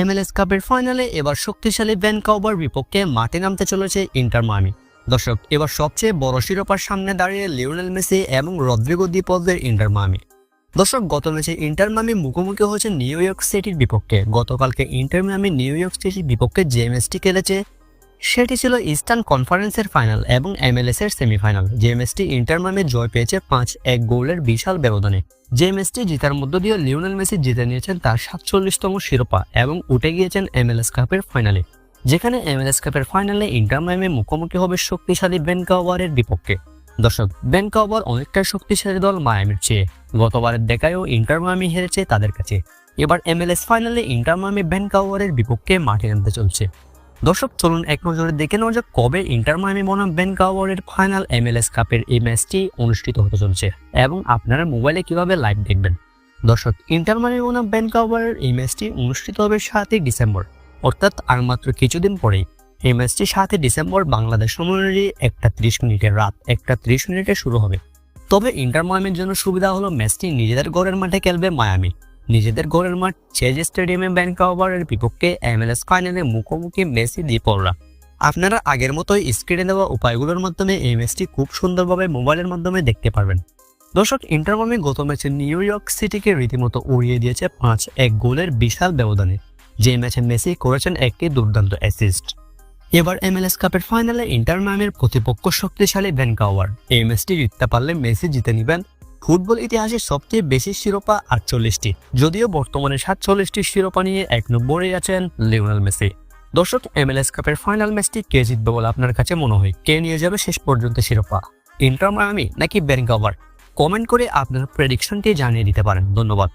MLS কাপের ফাইনালে এবার শক্তিশালী ভ্যানকাউবার বিপক্ষে মাঠে নামতে চলেছে ইন্টার মামি দর্শক, এবার সবচেয়ে বড় শিরোপার সামনে দাঁড়িয়ে লিওনেল মেসি এবং রদ্রিগো দ্বীপদের ইন্টার মামি দর্শক, গত ম্যাচে ইন্টার মামি মুখোমুখি হয়েছে নিউ ইয়র্ক সিটির বিপক্ষে। গতকালকে ইন্টার মামি নিউ ইয়র্ক সিটির বিপক্ষে যে ম্যাচটি খেলেছে সেটি ছিল ইস্টার্ন কনফারেন্সের ফাইনাল এবং এমএলএস এর সেমিফাইনাল, যে ম্যাচটি ইন্টার মায়ামি জয় পেয়েছে পাঁচ এক গোলের বিশাল ব্যবধানে। যে ম্যাচটি জেতার মধ্য দিয়ে লিওনেল মেসি জিতে নিয়েছেন তার সাতচল্লিশতম শিরোপা এবং উঠে গিয়েছেন এমএলএস কাপের ফাইনালে, যেখানে এমএলএস কাপের ফাইনালে ইন্টার মায়ামি মুখোমুখি হবে শক্তিশালী বেনকাওয়ারের বিপক্ষে। দর্শক, বেনকাওয়ার অনেকটা শক্তিশালী দল মায়ামির চেয়ে, গতবারের দেখায়ও ইন্টার মায়ামি হেরেছে তাদের কাছে। এবার এমএলএস ফাইনালে ইন্টার মায়ামি বিপক্ষে মাঠে নামতে চলছে। দর্শক, চলুন এক নজরে দেখে নেওয়া যাক কবে ইন্টার মায়ামি বনাম বেনকাওয়ারের ফাইনাল এমএলএস কাপের এই ম্যাচটি অনুষ্ঠিত হতে চলছে এবং আপনারা মোবাইলে কীভাবে লাইভ দেখবেন। দর্শক, ইন্টার মায়ামি বনাম বেনকাওয়ারের এই ম্যাচটি অনুষ্ঠিত হবে সাতই ডিসেম্বর, অর্থাৎ আর মাত্র কিছুদিন পরেই। এই ম্যাচটি সাতই ডিসেম্বর বাংলাদেশ সময় একটা ত্রিশ মিনিটের রাত একটা ত্রিশ মিনিটে শুরু হবে। তবে ইন্টার মায়ামির জন্য সুবিধা হলো ম্যাচটি নিজেদের ঘরের মাঠে খেলবে মায়ামি। নিজেদের গোলের মাঠ চেজ স্টেডিয়ামে ব্যানকাওভারের বিপক্ষে এমএলএস ফাইনালে মুখোমুখি মেসি দ্বীপররা আপনারা আগের মতোই স্ক্রিনে দেওয়া উপায়গুলোর মাধ্যমে এই ম্যাচটি খুব সুন্দরভাবে মোবাইলের মাধ্যমে দেখতে পারবেন। দর্শক ইন্টারমামি গত ম্যাচে নিউ ইয়র্ক সিটিকে রীতিমতো উড়িয়ে দিয়েছে পাঁচ এক গোলের বিশাল ব্যবধানে, যে ম্যাচে মেসি করেছেন একটি দুর্দান্ত অ্যাসিস্ট এবার এমএলএস কাপের ফাইনালে ইন্টার প্রতিপক্ষ শক্তিশালী ভ্যানকাওয়ার এই ম্যাচটি জিততে পারলে মেসি জিতে নেবেন ফুটবল ইতিহাসে সবচেয়ে বেশি শিরোপা আটচল্লিশটি, যদিও বর্তমানে সাতচল্লিশটি শিরোপা নিয়ে এক নম্বরে আছেন লিওনাল মেসি। দর্শক, এমএলএস কাপের ফাইনাল ম্যাচটি কে জিতবে বলে আপনার কাছে মনে হয়? কে নিয়ে যাবে শেষ পর্যন্ত শিরোপা? ইন্টার মায়ামি নাকি ভ্যানকাওয়ার কমেন্ট করে আপনার প্রেডিকশনটি জানিয়ে দিতে পারেন। ধন্যবাদ।